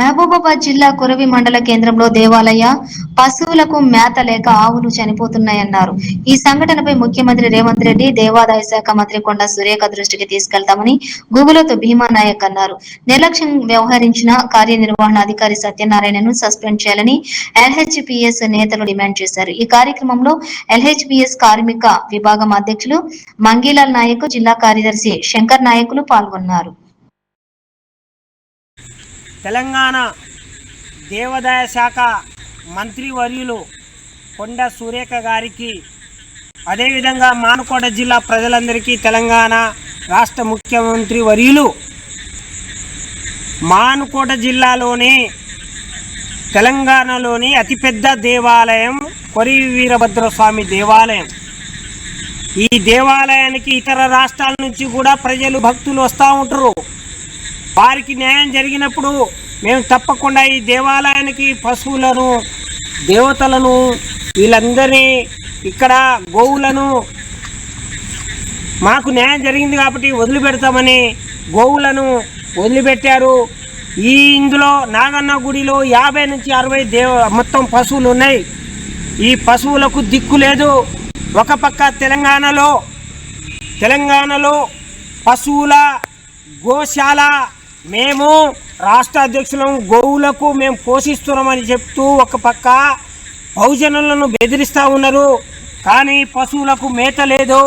మహబూబాబాద్ జిల్లా కురవి మండల కేంద్రంలో దేవాలయ పశువులకు మేత లేక ఆవులు చనిపోతున్నాయన్నారు. ఈ సంఘటనపై ముఖ్యమంత్రి రేవంత్ రెడ్డి దేవాదాయ శాఖ మంత్రి కొండ సురేఖ దృష్టికి తీసుకెళ్తామని గుగులతో భీమా నాయక్ అన్నారు. నిర్లక్ష్యం వ్యవహరించిన కార్యనిర్వహణాధికారి సత్యనారాయణను సస్పెండ్ చేయాలని ఎల్హెచ్పిఎస్ నేతలు డిమాండ్ చేశారు. ఈ కార్యక్రమంలో ఎల్హెచ్పిఎస్ కార్మిక విభాగం అధ్యక్షులు మంగీలాల్ నాయక్ జిల్లా కార్యదర్శి శంకర్ నాయకులు పాల్గొన్నారు. తెలంగాణ దేవాదాయ శాఖ మంత్రివర్యులు కొండ సురేఖ గారికి అదేవిధంగా మానుకోట జిల్లా ప్రజలందరికీ తెలంగాణ రాష్ట్ర ముఖ్యమంత్రి వర్యులు మానుకోట జిల్లాలోని తెలంగాణలోని అతిపెద్ద దేవాలయం కొరి వీరభద్ర స్వామి దేవాలయం. ఈ దేవాలయానికి ఇతర రాష్ట్రాల నుంచి కూడా ప్రజలు భక్తులు వస్తూ ఉంటారు. వారికి న్యాయం జరిగినప్పుడు మేము తప్పకుండా ఈ దేవాలయానికి పశువులను దేవతలను వీళ్ళందరినీ ఇక్కడ గోవులను మాకు న్యాయం జరిగింది కాబట్టి వదిలిపెడతామని గోవులను వదిలిపెట్టారు. ఈ ఇందులో నాగన్న గుడిలో యాభై నుంచి అరవై దేవ మొత్తం పశువులు ఉన్నాయి. ఈ పశువులకు దిక్కు లేదు. ఒక పక్క తెలంగాణలో తెలంగాణలో పశువుల గోశాల మేము రాష్ట్ర అధ్యక్షులం గోవులకు మేము పోషిస్తున్నామని చెప్తూ ఒక పక్క బహుజనులను బెదిరిస్తూ ఉన్నారు. కానీ పశువులకు మేత లేదు.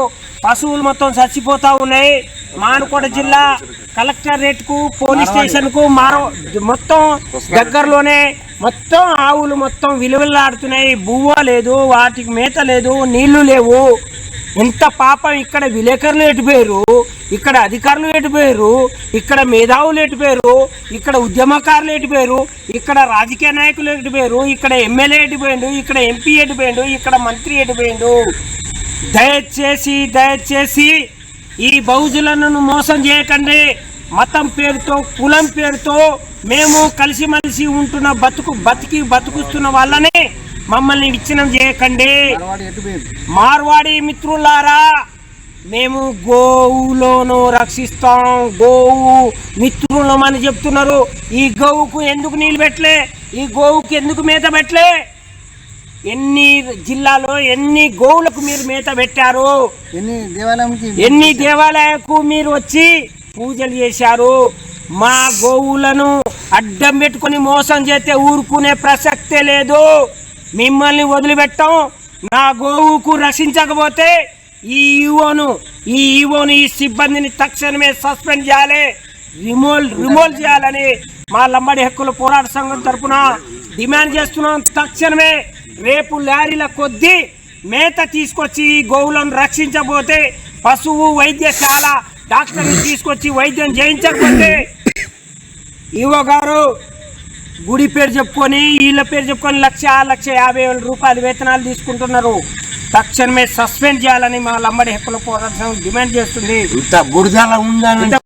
పశువులు మొత్తం చచ్చిపోతూ ఉన్నాయి. మానుకోట జిల్లా కలెక్టరేట్కు పోలీస్ స్టేషన్కు మారో మొత్తం దగ్గరలోనే మొత్తం ఆవులు మొత్తం విలువలాడుతున్నాయి బువ్వ లేదు వాటికి మేత లేదు నీళ్ళు లేవు. ఎంత పాపం ఇక్కడ విలేకరులు ఎటుపోయారు ఇక్కడ అధికారులు ఎటుపోయారు ఇక్కడ మేధావులు ఎటుపోయారు ఇక్కడ ఉద్యమకారులు ఎటుపోయారు ఇక్కడ రాజకీయ నాయకులు ఎటుపోయారు ఇక్కడ ఎమ్మెల్యే ఎటుపోయిండు ఇక్కడ ఎంపీ ఎటుపోయిండు ఇక్కడ మంత్రి ఎటుపోయిండు దయచేసి దయచేసి ఈ బహుజులను మోసం చేయకండి. మతం పేరుతో కులం పేరుతో మేము కలిసిమెలిసి ఉంటున్న బతుకు బతికి బతుకుస్తున్న వాళ్ళని మమ్మల్ని విచ్ఛిన్నం చేయకండి. మార్వాడి మిత్రులారా మేము గోవులను రక్షిస్తాం. గోవు మిత్రులమని చెప్తున్నారు. ఈ గోవుకు ఎందుకు నీళ్ళు పెట్టలే? ఈ గోవుకి ఎందుకు మేత పెట్టలే? ఎన్ని జిల్లాలో ఎన్ని గోవులకు మీరు మేత పెట్టారు? ఎన్ని దేవాలయంకి ఎన్ని దేవాలయాలకు మీరు వచ్చి పూజలు చేశారు? మా గోవులను అడ్డం పెట్టుకొని మోసం చేస్తే ఊరుకునే ప్రసక్తే లేదు. మిమ్మల్ని వదిలిపెట్టాం. నా గోవుకు రక్షించకపోతే ఈ ఈవోను ఈ ఈవోను ఈ సిబ్బందిని తక్షణమే సస్పెండ్ చేయాలి. రిమోల్ రిమోల్ చేయాలని మా లంబడి హక్కుల పోరాట సంఘం తరపున డిమాండ్ చేస్తున్నాం. తక్షణమే రేపు లారీల కొద్దీ మేత తీసుకొచ్చి ఈ గోవులను రక్షించబోతే పశువు వైద్యశాల డాక్టర్ని తీసుకొచ్చి వైద్యం చేయించకపోతే ఈవో గారు గుడి పేరు చెప్పుకొని వీళ్ళ పేరు చెప్పుకొని లక్ష లక్ష యాభై వేల రూపాయలు వేతనాలు తీసుకుంటున్నారు. తక్షణమే సస్పెండ్ చేయాలని మా లంబడి హక్కుల పోరాటం డిమాండ్ చేస్తుంది. ఇంత బురదల ఉందని ఇంత